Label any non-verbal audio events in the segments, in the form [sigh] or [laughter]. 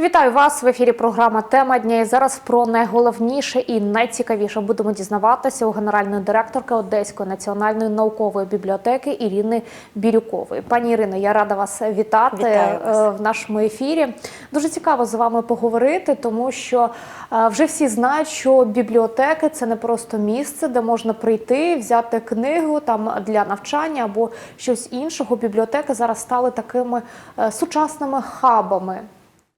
Вітаю вас в ефірі. Програма Тема дня. І зараз про найголовніше і найцікавіше будемо дізнаватися у генеральної директорки Одеської національної наукової бібліотеки Ірини Бірюкової. Пані Ірино, я рада вас вітати Вітаю е, в нашому ефірі. Дуже цікаво з вами поговорити, тому що е, вже всі знають, що бібліотеки це не просто місце, де можна прийти, взяти книгу там для навчання або щось іншого. Бібліотеки зараз стали такими е, сучасними хабами.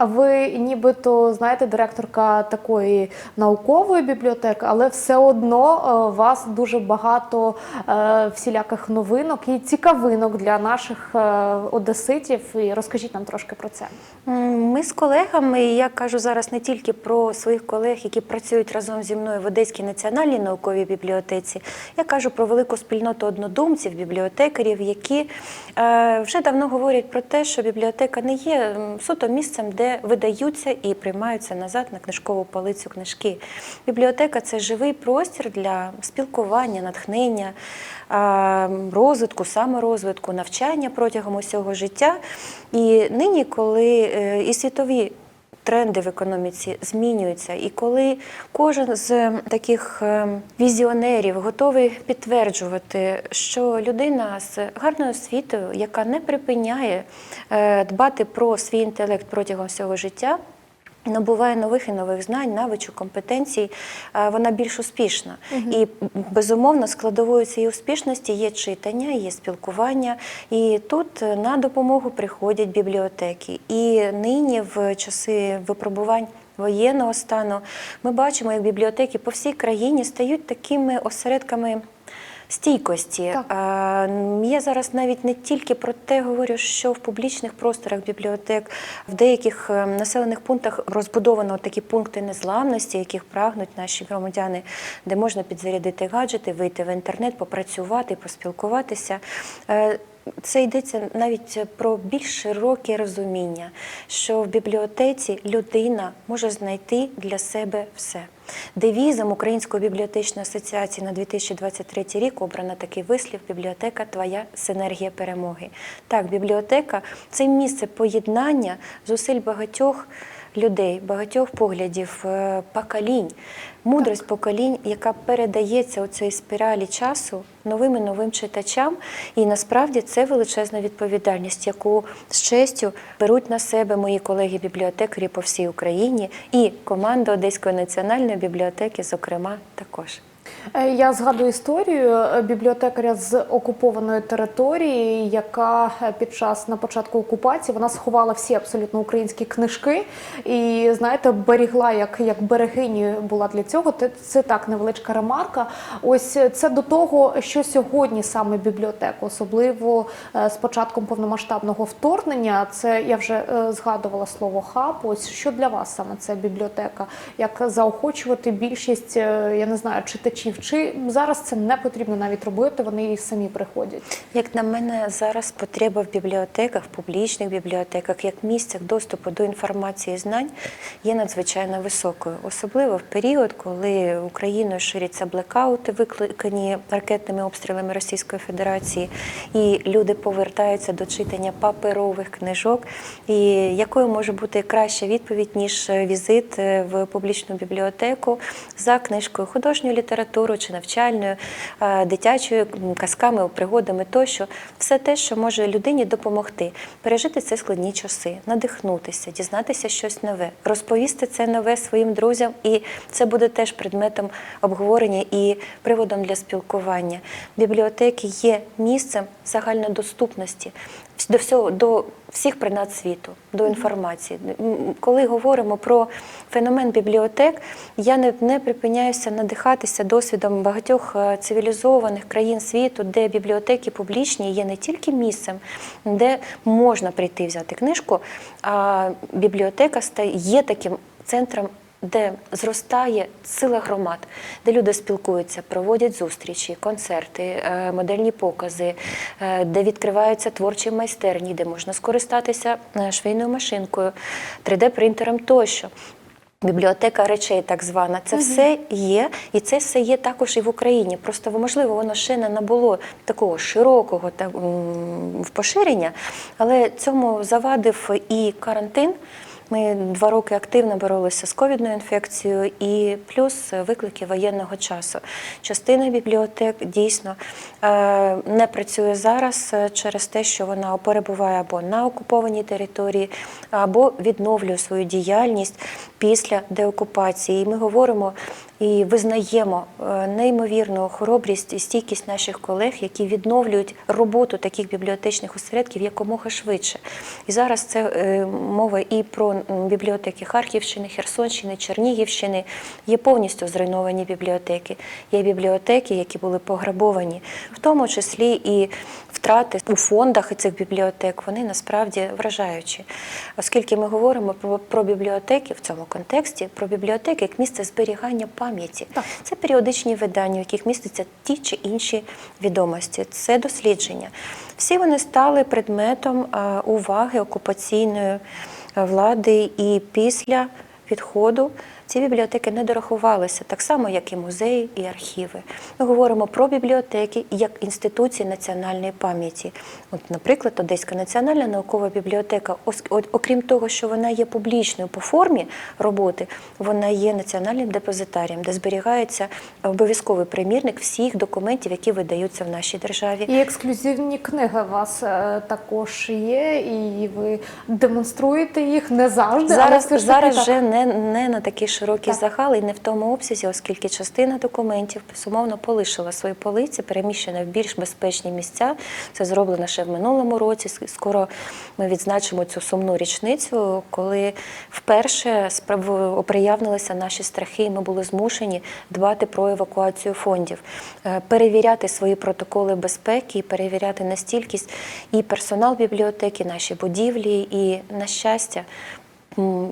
А ви нібито знаєте директорка такої наукової бібліотеки, але все одно е, у вас дуже багато е, всіляких новинок і цікавинок для наших е, одеситів. І розкажіть нам трошки про це. Ми з колегами, і я кажу зараз не тільки про своїх колег, які працюють разом зі мною в Одеській національній науковій бібліотеці. Я кажу про велику спільноту однодумців, бібліотекарів, які е, вже давно говорять про те, що бібліотека не є суто місцем, де видаються і приймаються назад на книжкову полицю книжки. Бібліотека це живий простір для спілкування, натхнення, розвитку, саморозвитку, навчання протягом усього життя. І нині, коли е, і світові тренди в економіці змінюються, і коли кожен з таких е, візіонерів готовий підтверджувати, що людина з гарною освітою, яка не припиняє е, дбати про свій інтелект протягом всього життя. Набуває нових і нових знань, навичок, компетенцій, е, вона більш успішна. І безумовно складовою цієї успішності є читання, є спілкування. І тут е, на допомогу приходять бібліотеки. І нині, в часи випробувань. Воєнного стану ми бачимо, як бібліотеки по всій країні стають такими осередками стійкості. Так. А, Я зараз навіть не тільки про те говорю, що в публічних просторах бібліотек в деяких е, населених пунктах розбудовано такі пункти незламності, яких прагнуть наші громадяни, де можна підзарядити гаджети, вийти в інтернет, попрацювати, поспілкуватися. Е, Це йдеться навіть про більш широке розуміння, що в бібліотеці людина може знайти для себе все. Девізом Української бібліотечної асоціації на 2023 рік обрано такий вислів Бібліотека твоя синергія перемоги. Так, бібліотека це місце поєднання зусиль багатьох людей, багатьох поглядів, е, поколінь, мудрость поколінь, яка передається у цій спіралі часу новим і новим читачам. І насправді це величезна відповідальність, яку з честю беруть на себе мої колеги-бібліотекарі по всій Україні і команда Одеської національної бібліотеки, зокрема, також. Е, Я згадую історію е, бібліотекаря з окупованої території, яка е, під час на початку окупації вона сховала всі абсолютно українські книжки і знаєте, берегла як, як берегині була для цього. Це, так невеличка ремарка. Ось це до того, що сьогодні саме бібліотека, особливо з початком повномасштабного вторгнення. Це я вже згадувала слово хаб. Ось що для вас саме це бібліотека? Як заохочувати більшість, я не знаю, читачів? Чи зараз це не потрібно навіть робити? Вони і самі приходять. Як на мене, зараз потреба в бібліотеках, в публічних бібліотеках, як місцях доступу до інформації і знань є надзвичайно високою, особливо в період, коли Україною ширяться блекаути, викликані ракетними обстрілами Російської Федерації, і люди повертаються до читання паперових книжок. І якою може бути краща відповідь ніж візит е, в публічну бібліотеку за книжкою художньої літератури чи навчальною, е, дитячою казками, пригодами тощо, все те, що може людині допомогти. Пережити ці складні часи, надихнутися, дізнатися щось нове, розповісти це нове своїм друзям, і це буде теж предметом обговорення і приводом для спілкування. Бібліотеки є місцем загальнодоступності до всього до всіх принад світу, до інформації. Коли говоримо про феномен бібліотек, я не, не припиняюся надихатися досвідом багатьох е, цивілізованих країн світу, де бібліотеки публічні є не тільки місцем, де можна прийти взяти книжку, а бібліотека стає є таким центром. Де зростає сила громад, де люди спілкуються, проводять зустрічі, концерти, е, модельні покази, е, де відкриваються творчі майстерні, де можна скористатися е, швейною машинкою, 3D-принтером тощо. Бібліотека речей, так звана, це все є, і це все є також і в Україні. Просто можливо, воно ще не набуло такого широкого та, поширення, але цьому завадив і карантин. Ми два роки активно боролися з ковідною інфекцією і плюс виклики воєнного часу. Частина бібліотек дійсно е, не працює зараз е, через те, що вона перебуває або на окупованій території, або відновлює свою діяльність після деокупації. І ми говоримо і визнаємо е, неймовірну хоробрість і стійкість наших колег, які відновлюють роботу таких бібліотечних осередків якомога швидше. І зараз це е, мова і про бібліотеки Харківщини, Херсонщини, Чернігівщини. Є повністю зруйновані бібліотеки. Є бібліотеки, які були пограбовані, в тому числі і втрати у фондах цих бібліотек. Вони насправді вражаючі, оскільки ми говоримо про, про бібліотеки в цьому контексті, про бібліотеки як місце зберігання пам'яті. Так. Це періодичні видання, в яких містяться ті чи інші відомості. Це дослідження. Всі вони стали предметом уваги окупаційної е, влади і після відходу. Ці бібліотеки не дорахувалися, так само, як і музеї, і архіви. Ми говоримо про бібліотеки як інституції національної пам'яті. От, наприклад, Одеська національна наукова бібліотека, окрім того, що вона є публічною по формі роботи, вона є національним депозитарієм, де зберігається обов'язковий примірник всіх документів, які видаються в нашій державі. І ексклюзивні книги у вас е, також є, і ви демонструєте їх не завжди. Зараз, ж зараз вже не, не на такий широкий Так. загал і не в тому обсязі, оскільки частина документів безумовно полишила свої полиці, переміщена в більш безпечні місця. Це зроблено ще в минулому році. Скоро ми відзначимо цю сумну річницю, коли вперше оприявнилися наші страхи, і ми були змушені дбати про евакуацію фондів, е, перевіряти свої протоколи безпеки і перевіряти на стількість і персонал бібліотеки, наші будівлі, і на щастя.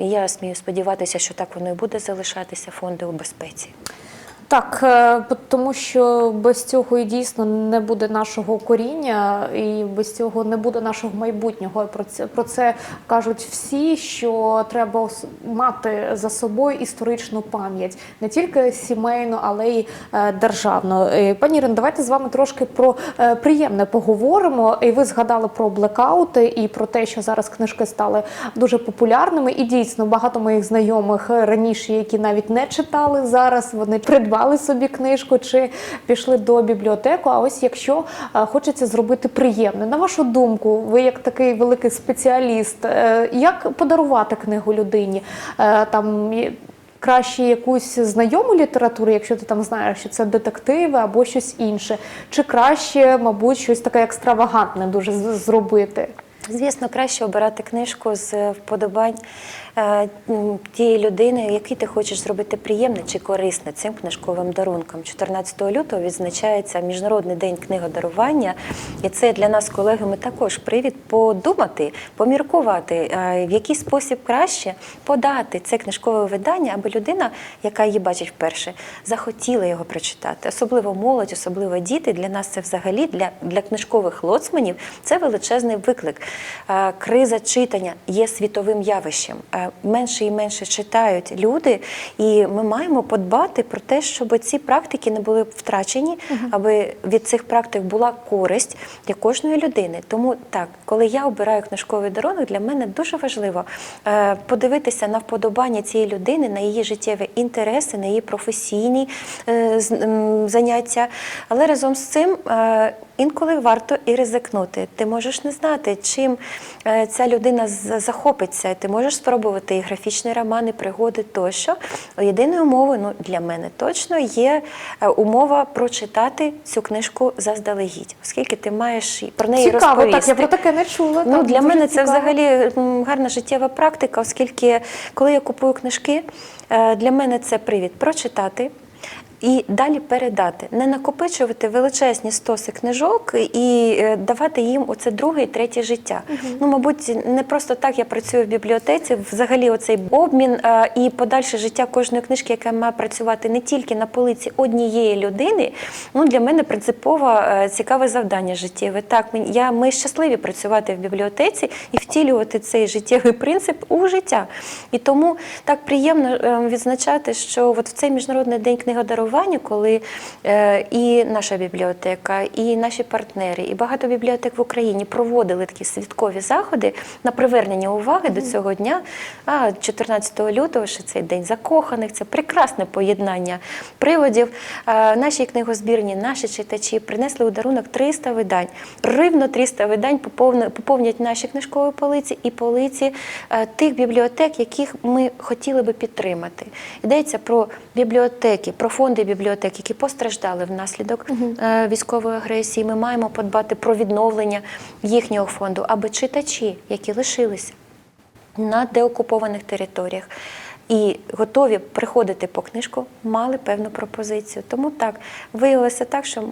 Я смію сподіватися, що так воно і буде залишатися фонди у безпеці. Так, е, тому що без цього і дійсно не буде нашого коріння, і без цього не буде нашого майбутнього. Про це про це кажуть всі, що треба мати за собою історичну пам'ять, не тільки сімейну, але й е, державну. Е, Пані Ірин, давайте з вами трошки про приємне поговоримо. І ви згадали про блекаути і про те, що зараз книжки стали дуже популярними. І дійсно багато моїх знайомих раніше, які навіть не читали зараз, вони придбали собі книжку чи пішли до бібліотеку. А ось якщо е, хочеться зробити приємне, на вашу думку, ви як такий великий спеціаліст, е, як подарувати книгу людині? Е, Там краще якусь знайому літературу, якщо ти там знаєш, що це детективи або щось інше, чи краще, мабуть, щось таке екстравагантне дуже зробити? Звісно, краще обирати книжку з вподобань е, тієї людини, якій ти хочеш зробити приємне чи корисне цим книжковим дарунком. 14 лютого відзначається Міжнародний день книгодарування, і це для нас колегами також привід подумати, поміркувати, е, в який спосіб краще подати це книжкове видання, аби людина, яка її бачить вперше, захотіла його прочитати. Особливо молодь, особливо діти. Для нас це взагалі для, для книжкових лоцманів це величезний виклик. Е, Криза читання є світовим явищем. Е, Менше і менше читають люди, і ми маємо подбати про те, щоб ці практики не були втрачені, аби від цих практик була користь для кожної людини. Тому так, коли я обираю книжковий дарунок, для мене дуже важливо е, подивитися на вподобання цієї людини, на її життєві інтереси, на її професійні заняття. Але разом з цим інколи варто і ризикнути. Ти можеш не знати, чим е, ця людина захопиться. Ти можеш спробувати і графічні романи, пригоди тощо. Єдиною умовою ну, для мене точно є е, умова прочитати цю книжку заздалегідь, оскільки ти маєш про неї Цікаво, розповісти. так я про таке не чула. Ну, так, для мене це цікаво. взагалі гарна життєва практика, оскільки коли я купую книжки, е, для мене це привід прочитати. І далі передати, не накопичувати величезні стоси книжок і е, давати їм оце друге і третє життя. Ну, мабуть, не просто так я працюю в бібліотеці. Взагалі, оцей обмін е, і подальше життя кожної книжки, яка має працювати не тільки на полиці однієї людини. Ну для мене принципово е, цікаве завдання життєве. Так, я ми щасливі працювати в бібліотеці і втілювати цей життєвий принцип у життя. І тому так приємно е, відзначати, що от в цей міжнародний день книгодарування, коли е, і наша бібліотека, і наші партнери, і багато бібліотек в Україні проводили такі святкові заходи на привернення уваги до цього дня. А 14 лютого ще цей день закоханих. Це прекрасне поєднання приводів. Наші книгозбірні, наші читачі принесли у дарунок 300 видань. Рівно 300 видань поповнять наші книжкові полиці і полиці е, тих бібліотек, яких ми хотіли би підтримати. Йдеться про бібліотеки, про фонди бібліотек, які постраждали внаслідок угу. військової агресії. Ми маємо подбати про відновлення їхнього фонду, аби читачі, які лишилися на деокупованих територіях і готові приходити по книжку, мали певну пропозицію. Тому так виявилося так, що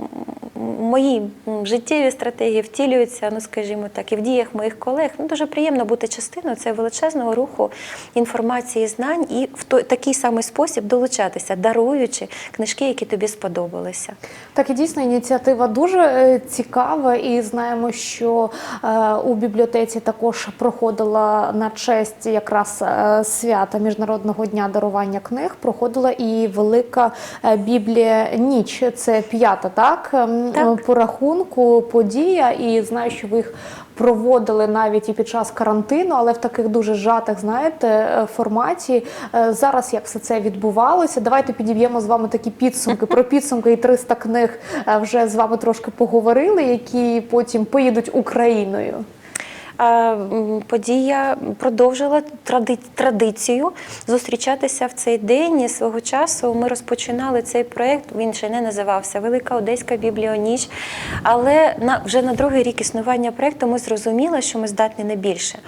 мої життєві стратегії втілюються, ну скажімо так, і в діях моїх колег. Ну дуже приємно бути частиною цього величезного руху інформації, знань і в той такий самий спосіб долучатися, даруючи книжки, які тобі сподобалися. Так і дійсно ініціатива дуже е, цікава, і знаємо, що е, у бібліотеці також проходила на честь якраз е, свята Міжнародного дня дарування книг. Проходила і велика е, Біблія ніч. Це п'ята, так, Ем, Так. по рахунку подія. І знаю, що ви їх проводили навіть і під час карантину, але в таких дуже жатих, знаєте, е, форматі. Е, Зараз як все це відбувалося? Давайте підіб'ємо з вами такі підсумки. Про [laughs] підсумки і 300 книг вже з вами трошки поговорили, які потім поїдуть Україною. Подія продовжила традицію зустрічатися в цей день. І Свого часу ми розпочинали цей проєкт. Він ще не називався Велика Одеська бібліоніч. Але вже на другий рік існування проєкту ми зрозуміли, що ми здатні не більше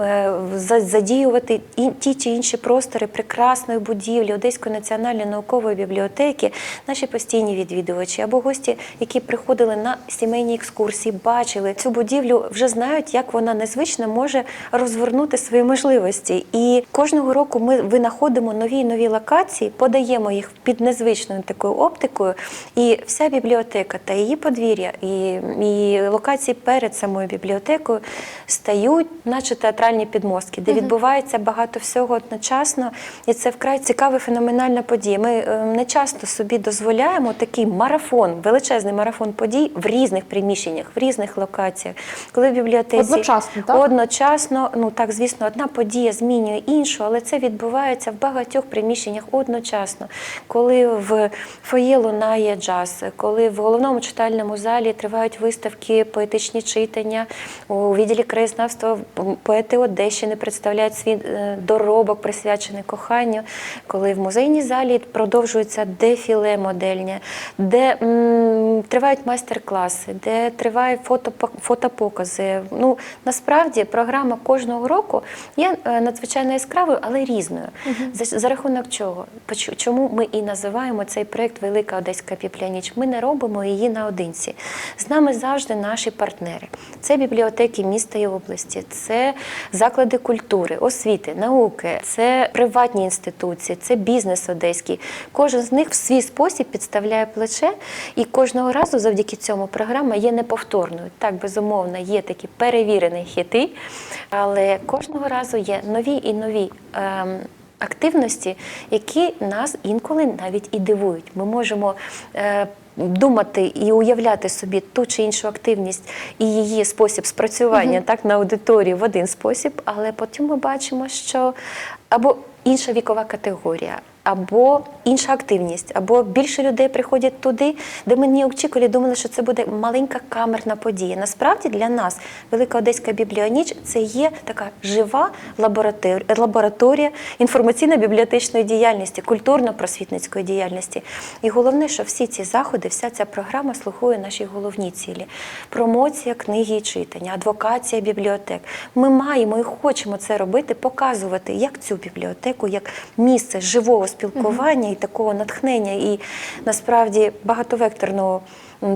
Е, задіювати ті чи інші простори прекрасної будівлі Одеської національної наукової бібліотеки, наші постійні відвідувачі або гості, які приходили на сімейні екскурсії, бачили цю будівлю, вже знають, як вона незвично може розвернути свої можливості. І кожного року ми винаходимо нові і нові локації, подаємо їх під незвичною такою оптикою. І вся бібліотека та її подвір'я, і, і локації перед самою бібліотекою стають, наче театральні підмостки, де відбувається багато всього одночасно. І це вкрай цікава феноменальна подія. Ми е, не часто собі дозволяємо такий марафон, величезний марафон подій в різних приміщеннях, в різних локаціях. Коли в бібліотеці Одночасно, так? Одночасно, ну так, звісно, одна подія змінює іншу, але це відбувається в багатьох приміщеннях одночасно. Коли в фоє лунає джаз, коли в головному читальному залі тривають виставки, поетичні читання, у відділі краєзнавства поети Одещини представляють свій е, доробок, присвячений коханню, коли в музейній залі продовжується дефіле модельне, де м, тривають майстер-класи, де тривають фото, фотопокази. Ну, насправді програма кожного року є е, надзвичайно яскравою, але різною. За, за рахунок чого? Чому ми і називаємо цей проєкт Велика Одеська бібліоніч? Ми не робимо її наодинці. З нами завжди наші партнери. Це бібліотеки міста і області, це заклади культури, освіти, науки, це приватні інституції, це бізнес одеський. Кожен з них в свій спосіб підставляє плече, і кожного разу завдяки цьому програма є неповторною. Так, безумовно, є такі перевірені хіти, але кожного разу є нові і нові. Ем, Активності, які нас інколи навіть і дивують. Ми можемо е, думати і уявляти собі ту чи іншу активність і її спосіб спрацювання так на аудиторії в один спосіб, але потім ми бачимо, що або інша вікова категорія, або інша активність, або більше людей приходять туди, де ми не очікували, думали, що це буде маленька камерна подія. Насправді для нас Велика Одеська бібліоніч це є така жива лабораторія, лабораторія інформаційно-бібліотечної діяльності, культурно-просвітницької діяльності. І головне, що всі ці заходи, вся ця програма слухує наші головні цілі: промоція книги і читання, адвокація бібліотек. Ми маємо і хочемо це робити, показувати як цю бібліотеку, як місце живого спілкування спілкування і такого натхнення, і насправді багатовекторного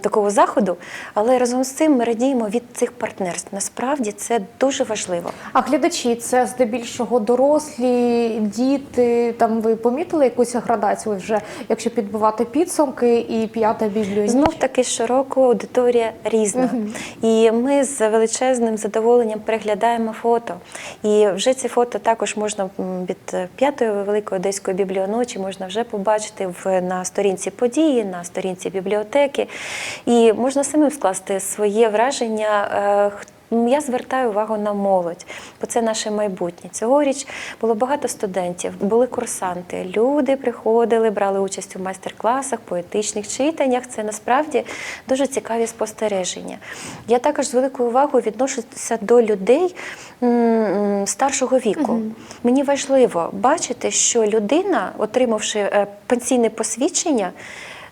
такого заходу. Але разом з цим ми радіємо від цих партнерств. Насправді це дуже важливо. А глядачі це здебільшого дорослі, діти. Там ви помітили якусь градацію вже, якщо підбивати підсумки і п'ята бібліоніч? Знов таки щороку аудиторія різна. І ми з величезним задоволенням переглядаємо фото. І вже ці фото також можна від п'ятої великої одеської бібліоночі можна вже побачити в, на сторінці події, на сторінці бібліотеки. І можна самим скласти своє враження. е, Я звертаю увагу на молодь, бо це наше майбутнє. Цьогоріч було багато студентів, були курсанти. Люди приходили, брали участь у майстер-класах, поетичних читаннях. Це насправді дуже цікаві спостереження. Я також з великою увагою відношуся до людей старшого віку. Мені важливо бачити, що людина, отримавши е, пенсійне посвідчення,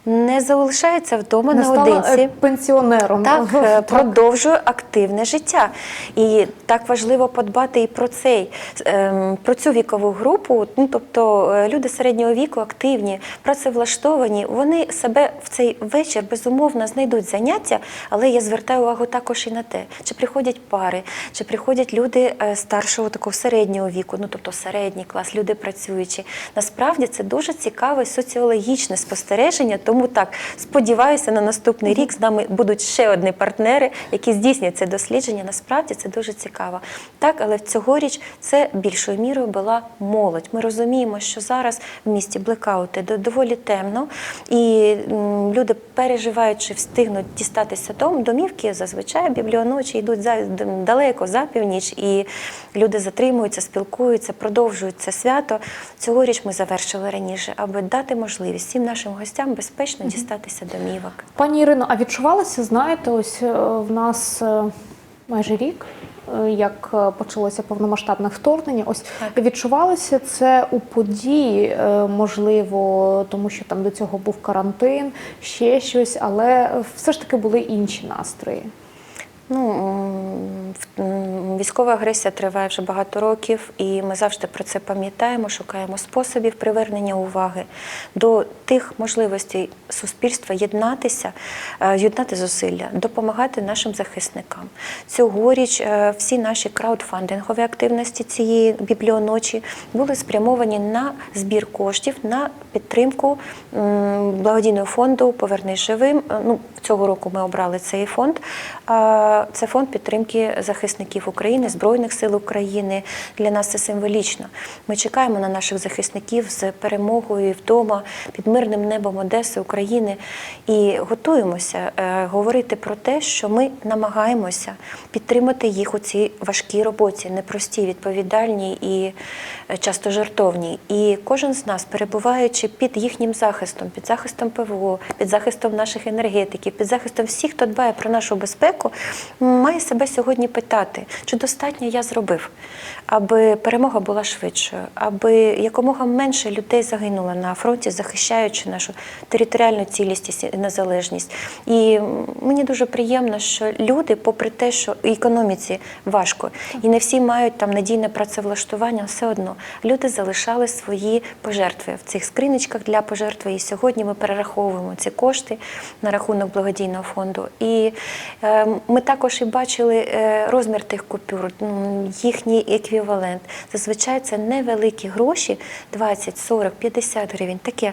не залишається вдома Не наодинці. е, пенсіонером. Так, е, [laughs] Так. продовжує активне життя. І так важливо подбати і про цей, ем, про цю вікову групу. Ну, тобто е, люди середнього віку активні, працевлаштовані, вони себе в цей вечір безумовно знайдуть заняття, але я звертаю увагу також і на те, чи приходять пари, чи приходять люди е, старшого такого середнього віку, ну тобто середній клас, люди працюючі. Насправді це дуже цікаве соціологічне спостереження. Тому так сподіваюся, на наступний рік з нами будуть ще одні партнери, які здійснять це дослідження. Насправді це дуже цікаво. Так, але цьогоріч це більшою мірою була молодь. Ми розуміємо, що зараз в місті блекаути доволі темно, і люди, переживаючи, встигнуть дістатися дом, домівки, зазвичай бібліоночі йдуть за далеко за північ, і люди затримуються, спілкуються, продовжують це свято. Цьогоріч ми завершили раніше, аби дати можливість всім нашим гостям безпечно дістатися домівок. Пані Ірино, а відчувалося, знаєте, ось е, в нас е, майже рік. е, Як почалося повномасштабне вторгнення, ось Так. відчувалося це у події, можливо, тому що там до цього був карантин, ще щось, але все ж таки були інші настрої. Ну, військова агресія триває вже багато років, і ми завжди про це пам'ятаємо, шукаємо способів привернення уваги до тих можливостей суспільства єднатися, е, єднати зусилля, допомагати нашим захисникам. Цьогоріч е, всі наші краудфандингові активності цієї бібліоночі були спрямовані на збір коштів на підтримку благодійного фонду Повернись живим. Е, Ну, цього року ми обрали цей фонд. Це фонд підтримки захисників України, Збройних сил України. Для нас це символічно. Ми чекаємо на наших захисників з перемогою вдома під мирним небом Одеси, України і готуємося е, говорити про те, що ми намагаємося підтримати їх у цій важкій роботі, непростій, відповідальній і е, часто жертовній. І кожен з нас, перебуваючи під їхнім захистом, під захистом ПВО, під захистом наших енергетиків, під захистом всіх, хто дбає про нашу безпеку, має себе сьогодні питати, чи достатньо я зробив, аби перемога була швидшою, аби якомога менше людей загинуло на фронті, захищаючи нашу територіальну цілісність і незалежність. І мені дуже приємно, що люди, попри те, що економіці важко, і не всі мають там надійне працевлаштування, все одно люди залишали свої пожертви в цих скриничках для пожертви. І сьогодні ми перераховуємо ці кошти на рахунок благодійного фонду. І е, ми також і бачили е, розмір тих купюр, їхній еквівалент. Зазвичай це невеликі гроші 20, 40, 50 гривень. Таке.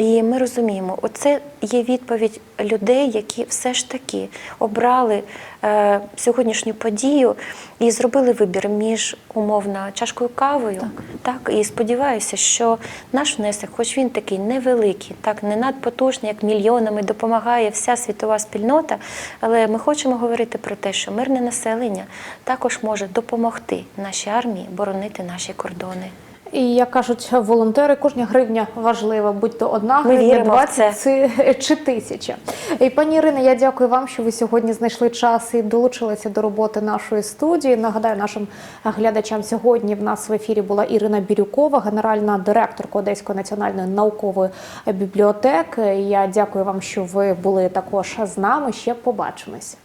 І ми розуміємо, оце є відповідь людей, які все ж таки обрали е, сьогоднішню подію і зробили вибір між умовно чашкою кавою. Так. і сподіваюся, що наш внесок, хоч він такий невеликий, так не надпотужний, як мільйонами допомагає вся світова спільнота. Але ми хочемо говорити про те, що мирне населення також може допомогти нашій армії боронити наші кордони. І як кажуть волонтери, кожна гривня важлива, будь то одна Ми гривня, віримо в 20 це- чи тисяча. І пані Ірино, я дякую вам, що ви сьогодні знайшли час і долучилися до роботи нашої студії. Нагадаю, нашим глядачам сьогодні в нас в ефірі була Ірина Бірюкова, генеральна директорка Одеської національної наукової бібліотеки. Я дякую вам, що ви були також з нами. Ще побачимось.